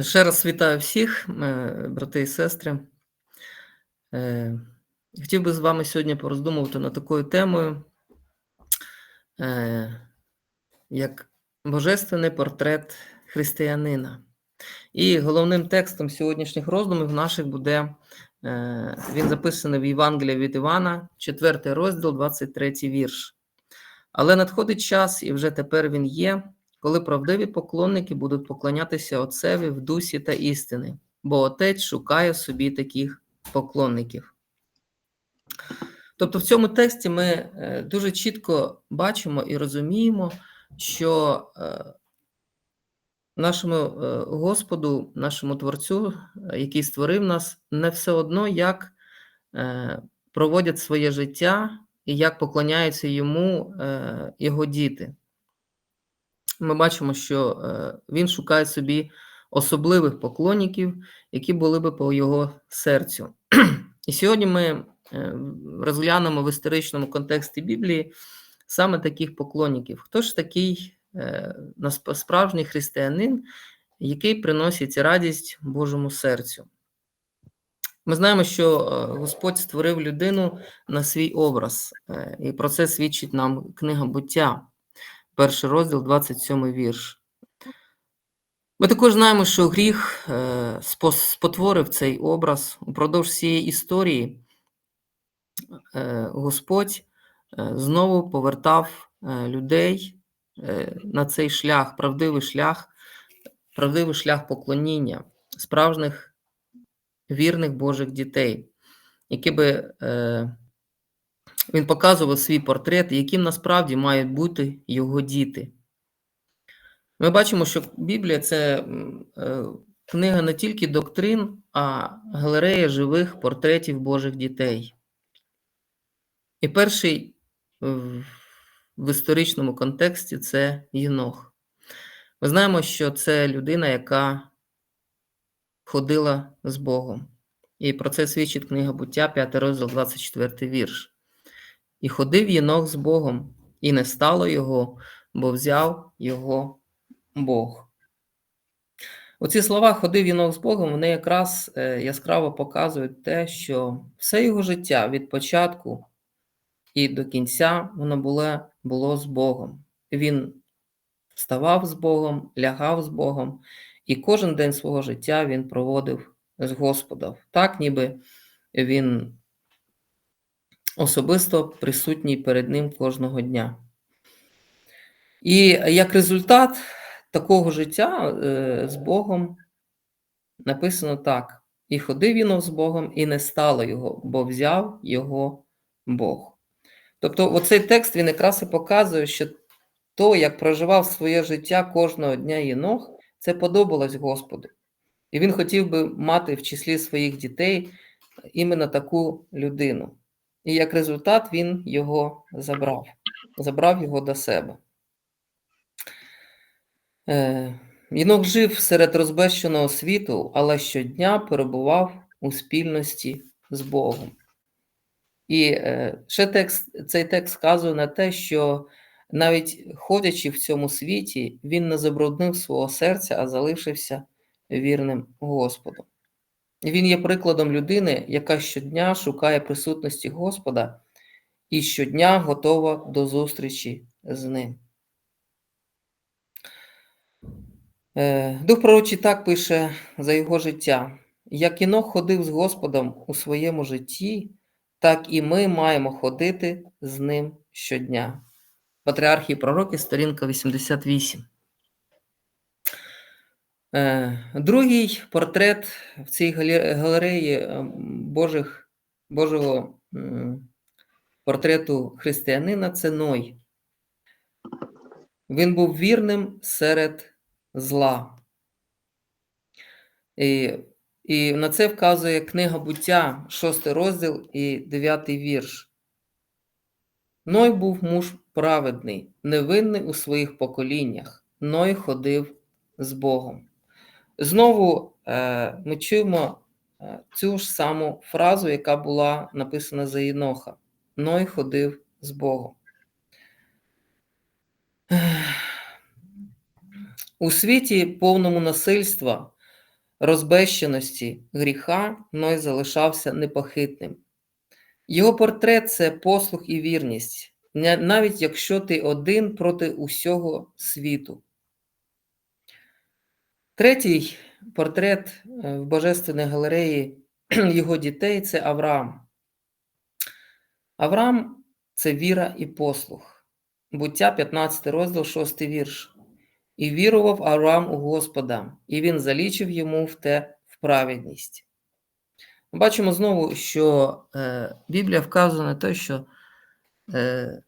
Ще раз вітаю всіх, е, брати і сестри. Е, хотів би з вами сьогодні пороздумувати над такою темою, е, як Божественний портрет християнина. І головним текстом сьогоднішніх роздумів наших буде, він записаний в Євангелії від Івана, 4 розділ, 23 вірш. Але надходить час, і вже тепер він є коли правдиві поклонники будуть поклонятися Отцеві в дусі та істини, бо Отець шукає собі таких поклонників. Тобто в цьому тексті ми е, дуже чітко бачимо і розуміємо, що е, нашому е, Господу, нашому Творцю, який створив нас, не все одно, як проводять своє життя і як поклоняються йому його діти ми бачимо, що е, він шукає собі особливих поклонників, які були би по його серцю. І сьогодні ми е, розглянемо в історичному контексті Біблії саме таких поклонників. Хто ж такий е, справжній християнин, який приносить радість Божому серцю? Ми знаємо, що Господь створив людину на свій образ, і про це свідчить нам книга буття перший розділ, 27 вірш. Ми також знаємо, що гріх е, спотворив цей образ упродовж цієї історії. Е, Господь е, знову повертав людей на цей шлях, правдивий шлях, правдивий шлях поклоніння справжніх вірних Божих дітей, які би він показував свій портрет, яким насправді мають бути його діти. Ми бачимо, що Біблія це е, книга не тільки доктрин, а галерея живих портретів Божих дітей. І перший в історичному контексті це Єнох. Ми знаємо, що це людина, яка ходила з Богом. І про це свідчить книга буття, 5 розділ, 24 вірш. І ходив єнох з Богом, і не стало його, бо взяв його Бог. Оці слова ходив єнох з Богом, вони якраз е, яскраво показують те, що все його життя від початку і до кінця воно було, було з Богом. Він вставав з Богом, лягав з Богом, і кожен день свого життя він проводив з Господом. Так, ніби він особисто присутній перед ним кожного дня. І як результат такого життя е, з Богом написано так: і ходив він з Богом, і не стало його, бо взяв його Бог. Тобто, оцей текст він якраз і показує, що то, як проживав своє життя кожного дня Єнох, це подобалось Господу. І він хотів би мати в числі своїх дітей іменно таку людину. І як результат він його забрав, забрав його до себе. Е, Єнох жив серед розбещеного світу, але щодня перебував у спільності з Богом. І е, ще текст, цей текст вказує на те, що навіть ходячи в цьому світі, він не забруднив свого серця, а залишився вірним Господу. Він є прикладом людини, яка щодня шукає присутності Господа і щодня готова до зустрічі з ним. Е, Дух пророчий так пише за його життя. Як Інох ходив з Господом у своєму житті, так і ми маємо ходити з ним щодня. Патріархії пророки, сторінка 88. Е, другий портрет в цій галереї е, Божих, Божого портрету християнина це Ной. Він був вірним серед зла. І і на це вказує книга буття, 6 розділ і 9 вірш. Ной був муж праведний, невинний у своїх поколіннях. Ной ходив з Богом. Знову е, ми чуємо е, цю ж саму фразу, яка була написана за Єноха. Ной ходив з Богом. У світі повному насильства, розбещеності гріха, Ной залишався непохитним. Його портрет це послух і вірність, навіть якщо ти один проти усього світу. Третій портрет е, в Божественній галереї його дітей це Авраам. Авраам це віра і послух. Буття 15 розділ, 6 вірш. І вірував Авраам у Господа, і він залічив йому в те в праведність. Бачимо знову, що е, Біблія вказує на те, що е,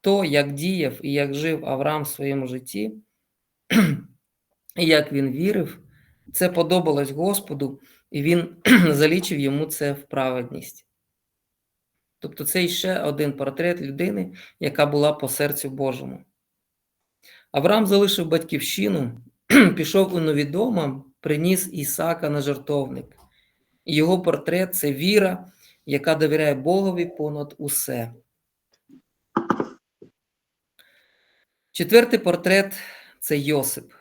то, як діяв і як жив Авраам в своєму житті, і як він вірив, це подобалось Господу, і він залічив йому це в праведність. Тобто це ще один портрет людини, яка була по серцю Божому. Авраам залишив батьківщину, пішов у невідоме, приніс Ісака на жертовник. Його портрет це віра, яка довіряє Богові понад усе. Четвертий портрет це Йосип,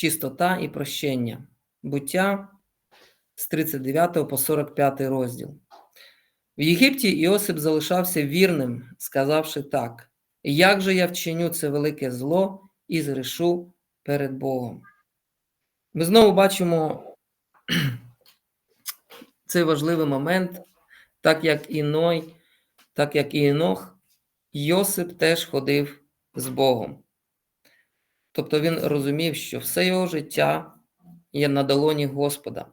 чистота і прощення, буття з 39 по 45 розділ. В Єгипті Іосип залишався вірним, сказавши так: Як же я вчиню це велике зло і згрешу перед Богом? Ми знову бачимо цей важливий момент, так як і Ной, так як і Інох, Йосип теж ходив з Богом. Тобто він розумів, що все його життя є на долоні Господа,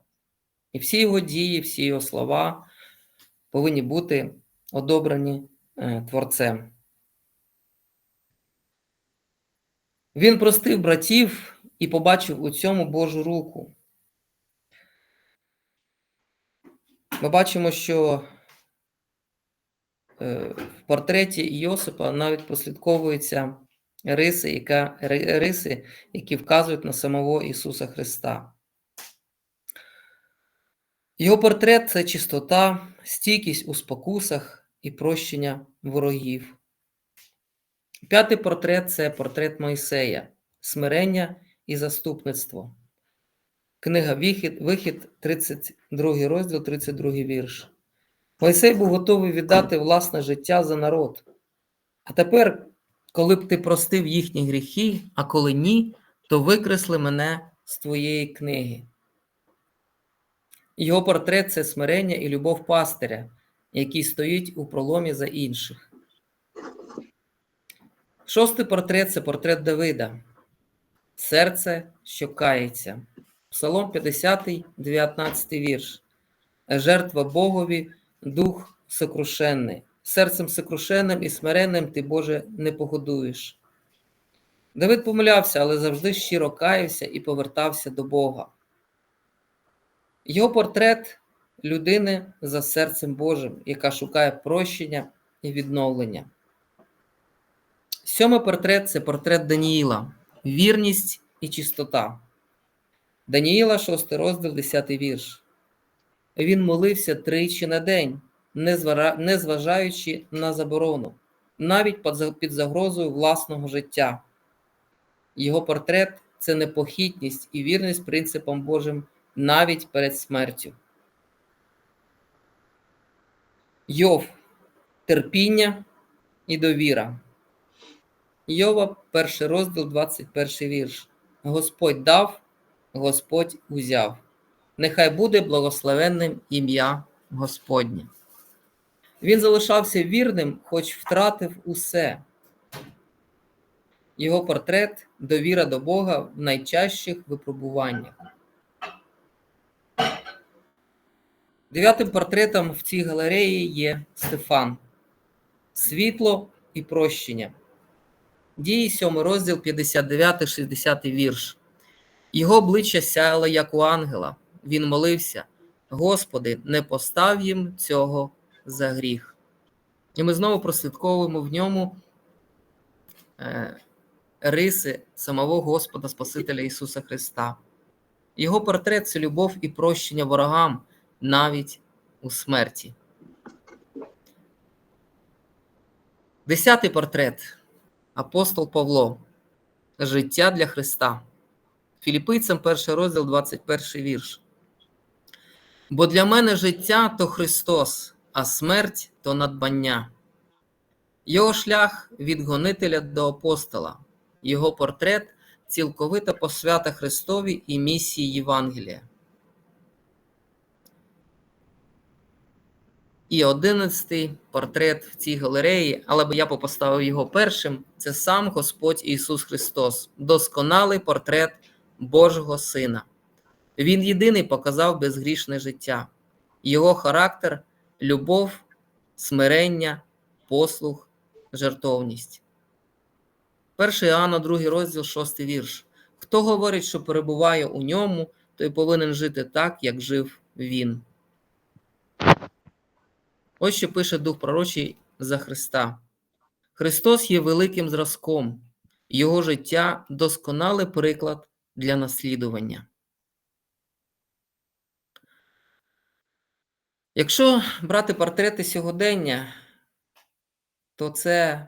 і всі його дії, всі його слова повинні бути одобрані е, Творцем. Він простив братів і побачив у цьому Божу руку. Ми бачимо, що е, в портреті Йосипа навіть прослідковуються риси, яка, риси, які вказують на самого Ісуса Христа. Його портрет це чистота, стійкість у спокусах і прощення ворогів. П'ятий портрет це портрет Мойсея, смирення і заступництво. Книга Вихід, Вихід, 32 розділ, 32 вірш. Мойсей був готовий віддати власне життя за народ. А тепер, коли б ти простив їхні гріхи, а коли ні, то викресли мене з твоєї книги. Його портрет це смирення і любов пастиря, який стоїть у проломі за інших. Шостий портрет це портрет Давида. Серце, що кається. Псалом 50, 19 вірш. Жертва Богові, дух сокрушенний. Серцем сокрушенним і смиренним ти, Боже, не погодуєш. Давид помилявся, але завжди щиро каявся і повертався до Бога. Його портрет людини за серцем Божим, яка шукає прощення і відновлення. Сьомий портрет це портрет Даніїла, вірність і чистота. Даніїла, 6 розділ, 10 вірш. Він молився тричі на день, не звара- не зважаючи на заборону, навіть під загрозою власного життя. Його портрет це непохитність і вірність принципам Божим навіть перед смертю. Йов терпіння і довіра. Йова, перший розділ, 21 вірш. Господь дав, Господь узяв. Нехай буде благословенним ім'я Господнє. Він залишався вірним, хоч втратив усе. Його портрет довіра до Бога в найчастіших випробуваннях. Дев'ятим портретом в цій галереї є Стефан, світло і прощення. Дії 7 розділ 59-60 вірш. Його обличчя сяяло, як у ангела. Він молився: Господи, не постав їм цього за гріх. І ми знову прослідковуємо в ньому е, риси самого Господа Спасителя Ісуса Христа. Його портрет це любов і прощення ворогам навіть у смерті. Десятий портрет. Апостол Павло. Життя для Христа. Філіппийцям, перший розділ, 21 вірш. Бо для мене життя то Христос, а смерть то надбання. Його шлях від гонителя до апостола, його портрет цілковита посвята Христові і місії Євангелія. І одинадцятий портрет в цій галереї, але я поставив його першим. Це сам Господь Ісус Христос, досконалий портрет Божого Сина. Він єдиний показав безгрішне життя, його характер, любов, смирення, послух, жертовність. 1 Іоанна, 2 розділ, 6 вірш. Хто говорить, що перебуває у ньому, той повинен жити так, як жив він. Ось що пише Дух Пророчий за Христа. Христос є великим зразком, Його життя досконалий приклад для наслідування. Якщо брати портрети сьогодення, то це,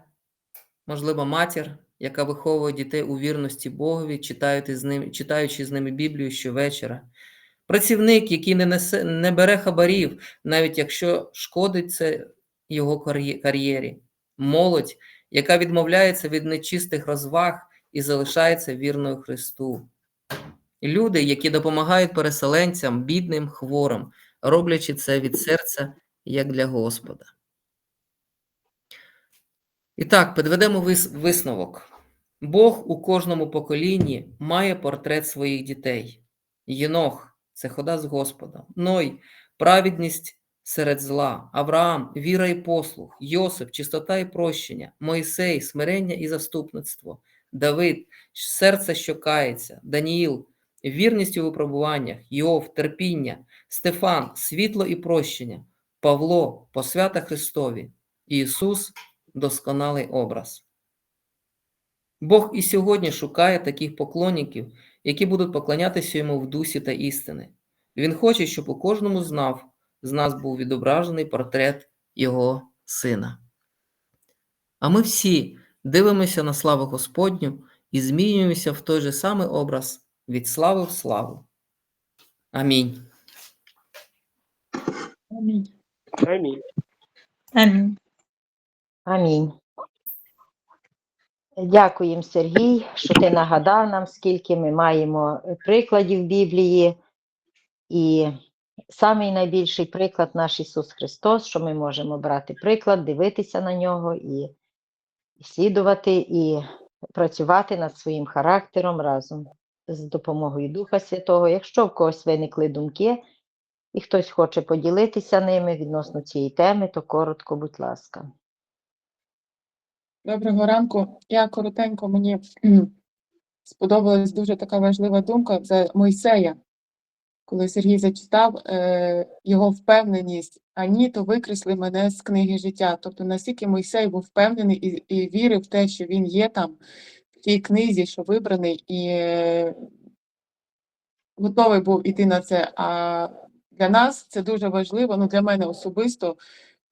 можливо, матір, яка виховує дітей у вірності Богові, читаючи з ними, читаючи з ними Біблію щовечора. Працівник, який не несе, не бере хабарів, навіть якщо шкодить це його кар'єрі. Молодь, яка відмовляється від нечистих розваг і залишається вірною Христу. Люди, які допомагають переселенцям, бідним, хворим, роблячи це від серця, як для Господа. І так, підведемо висновок. Бог у кожному поколінні має портрет своїх дітей. Єнох це хода з Господом. Ной праведність серед зла, Авраам, віра і послух, Йосип, чистота і прощення, Мойсей, смирення і заступництво, Давид, серце, що кається, Даніїл, вірність у випробуваннях, Йов, терпіння, Стефан, світло і прощення, Павло, посвята Христові, Ісус досконалий образ. Бог і сьогодні шукає таких поклонників, які будуть поклонятися йому в дусі та істини. Він хоче, щоб у кожному знав, з нас був відображений портрет Його Сина. А ми всі дивимося на славу Господню і змінюємося в той же самий образ від слави в славу. Амінь. Амінь. Амінь. Амінь. Амінь. Дякуємо, Сергій, що ти нагадав нам, скільки ми маємо прикладів Біблії. І самий найбільший приклад наш Ісус Христос, що ми можемо брати приклад, дивитися на нього і слідувати, і працювати над своїм характером разом з допомогою Духа Святого. Якщо в когось виникли думки, і хтось хоче поділитися ними відносно цієї теми, то коротко, будь ласка. Доброго ранку. Я коротенько мені сподобалась дуже така важлива думка. Це Мойсея. Коли Сергій зачитав е, його впевненість, а ні, то викресли мене з книги життя. Тобто настільки Мойсей був впевнений і, і вірив в те, що він є там, тій книзі, що вибраний, і е, готовий був іти на це. А для нас це дуже важливо, ну для мене особисто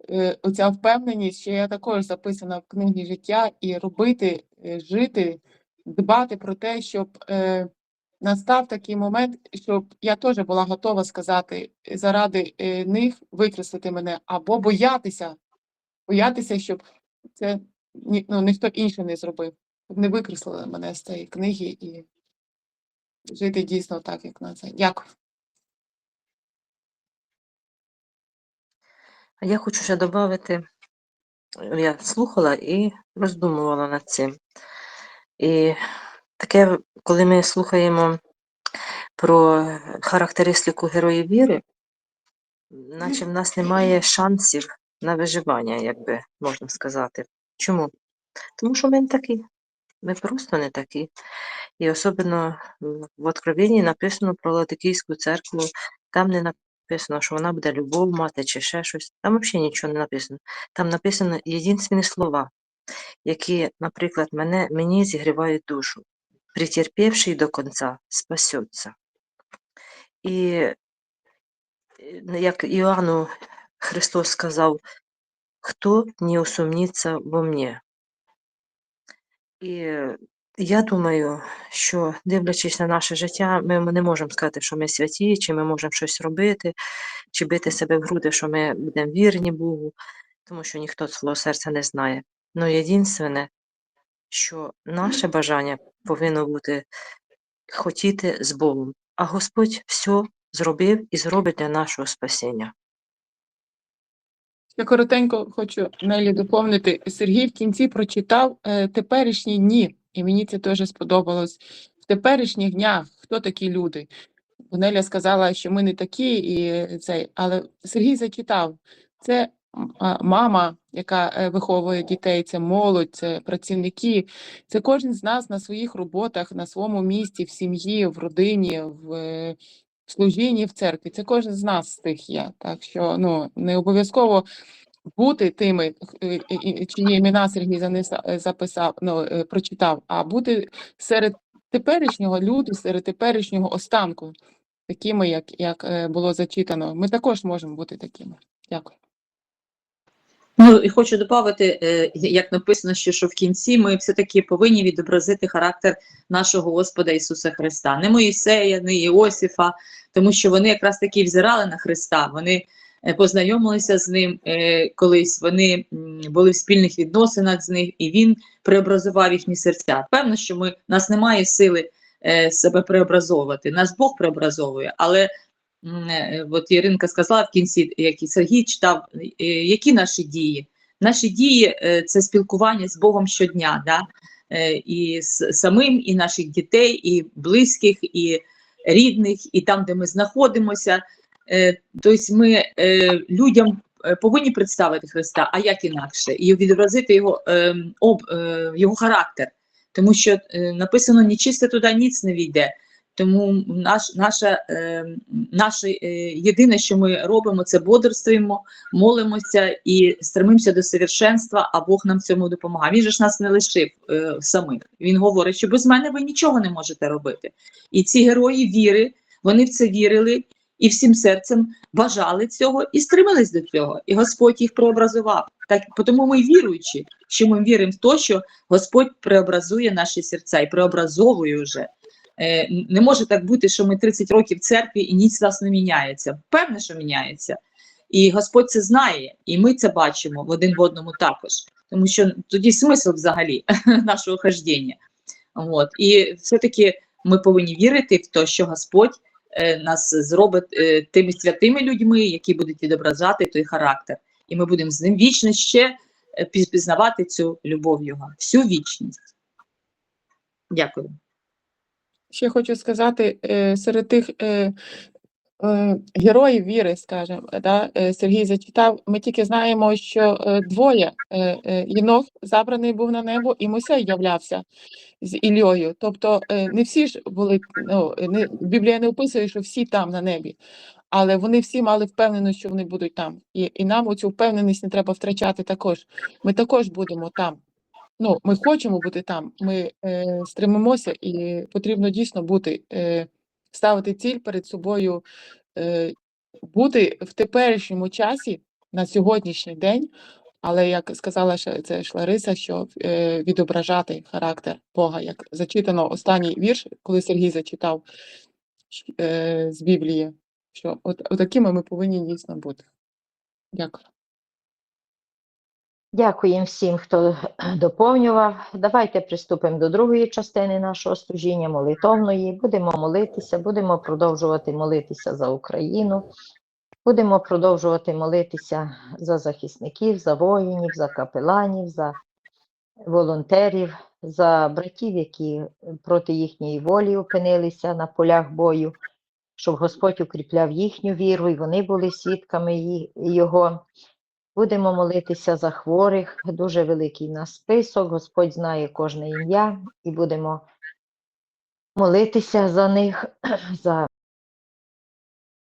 е, оця впевненість, що я також записана в книгі життя, і робити, е, жити, дбати про те, щоб настав такий момент, щоб я теж була готова сказати заради них викреслити мене, або боятися, боятися, щоб це ні, ну, ніхто інший не зробив, не викреслили мене з цієї книги і жити дійсно так, як на це. Дякую. Я хочу ще додати, я слухала і роздумувала над цим. І таке, коли ми слухаємо про характеристику героїв віри, наче в нас немає шансів на виживання, як би можна сказати. Чому? Тому що ми такі. Ми просто не такі. І особливо в Откровенні написано про Латикійську церкву, там не написано, що вона буде любов мати чи ще щось. Там взагалі нічого не написано. Там написано єдині слова, які, наприклад, мене, мені зігрівають душу. Претерпівший до кінця спасеться. І як Іоанну Христос сказав, хто не усумниться во мне. І Я думаю, що дивлячись на наше життя, ми не можемо сказати, що ми святі, чи ми можемо щось робити, чи бити себе в груди, що ми будемо вірні Богу, тому що ніхто свого серця не знає. Ну, єдине, що наше бажання повинно бути хотіти з Богом, а Господь все зробив і зробить для нашого спасіння. Я коротенько хочу Нелі доповнити. Сергій в кінці прочитав е, теперішні дні, і мені це теж сподобалось. В теперішніх днях хто такі люди? Неля сказала, що ми не такі, і цей, але Сергій зачитав. Це мама, яка е, виховує дітей, це молодь, це працівники. Це кожен з нас на своїх роботах, на своєму місці, в сім'ї, в родині, в е, служінні, в церкві. Це кожен з нас з тих є. Так що ну не обов'язково бути тими, е, і- чиї імена Сергій занеса- е, записав, ну, е, прочитав, а бути серед теперішнього люду, серед теперішнього останку, такими, як, як е, було зачитано. Ми також можемо бути такими. Дякую. Ну і хочу додати, е, як написано, що, що в кінці ми все-таки повинні відобразити характер нашого Господа Ісуса Христа, не Моїсея, не Іосифа, тому що вони якраз таки взирали на Христа. Вони е, познайомилися з ним е, колись. Вони були в спільних відносинах з ним, і він преобразував їхні серця. Певно, що ми нас немає сили себе преобразовувати. Нас Бог преобразовує, але От Іринка сказала в кінці, як і Сергій читав, е, які наші дії. Наші дії е, це спілкування з Богом щодня, да? Е, і з самим, і наших дітей, і близьких, і рідних, і там, де ми знаходимося. Е, Тобто ми е, людям е, повинні представити Христа, а як інакше, і відобразити його, е, е, його характер. Тому що е, написано нечисте туди ніц не війде. Тому наш, наша, е, наше е, єдине, що ми робимо, це бодрствуємо, молимося і стремимося до совершенства, а Бог нам в цьому допомагає. Він же ж нас не лишив е, самих. Він говорить, що без мене ви нічого не можете робити. І ці герої віри, вони в це вірили і всім серцем бажали цього і стремились до цього. І Господь їх преобразував. Так, тому ми віруючі, що ми віримо в те, що Господь преобразує наші серця і преобразовує вже. Е, Не може так бути, що ми 30 років в церкві і ніч нас не міняється. Певне, що міняється. І Господь це знає, і ми це бачимо в один в одному також. Тому що тоді смисл взагалі нашого хождіння. От. І все-таки ми повинні вірити в те, що Господь е, нас зробить е, тими святими людьми, які будуть відображати той характер. І ми будемо з ним вічно ще е, пізнавати цю любов Його, всю вічність. Дякую. Ще хочу сказати, е, серед тих е, е, героїв віри, скажімо, да, Сергій зачитав, ми тільки знаємо, що двоє Єнох забраний був на небо, і Мойсей являвся з Іллею. Тобто не всі ж були, ну, не, Біблія не описує, що всі там на небі, але вони всі мали впевненість, що вони будуть там. І, і нам оцю впевненість не треба втрачати також. Ми також будемо там. Ну, ми хочемо бути там, ми е, стремимося, і потрібно дійсно бути, е, ставити ціль перед собою, е, бути в теперішньому часі на сьогоднішній день, але як сказала це ж Лариса, що е, відображати характер Бога, як зачитано останній вірш, коли Сергій зачитав е, з Біблії, що от, отакими ми повинні дійсно бути. Дякую. Дякуємо всім, хто доповнював. Давайте приступимо до другої частини нашого служіння, молитовної. Будемо молитися, будемо продовжувати молитися за Україну, будемо продовжувати молитися за захисників, за воїнів, за капеланів, за волонтерів, за братів, які проти їхньої волі опинилися на полях бою, щоб Господь укріпляв їхню віру, і вони були свідками Його. Будемо молитися за хворих, дуже великий на список, Господь знає кожне ім'я, і будемо молитися за них, за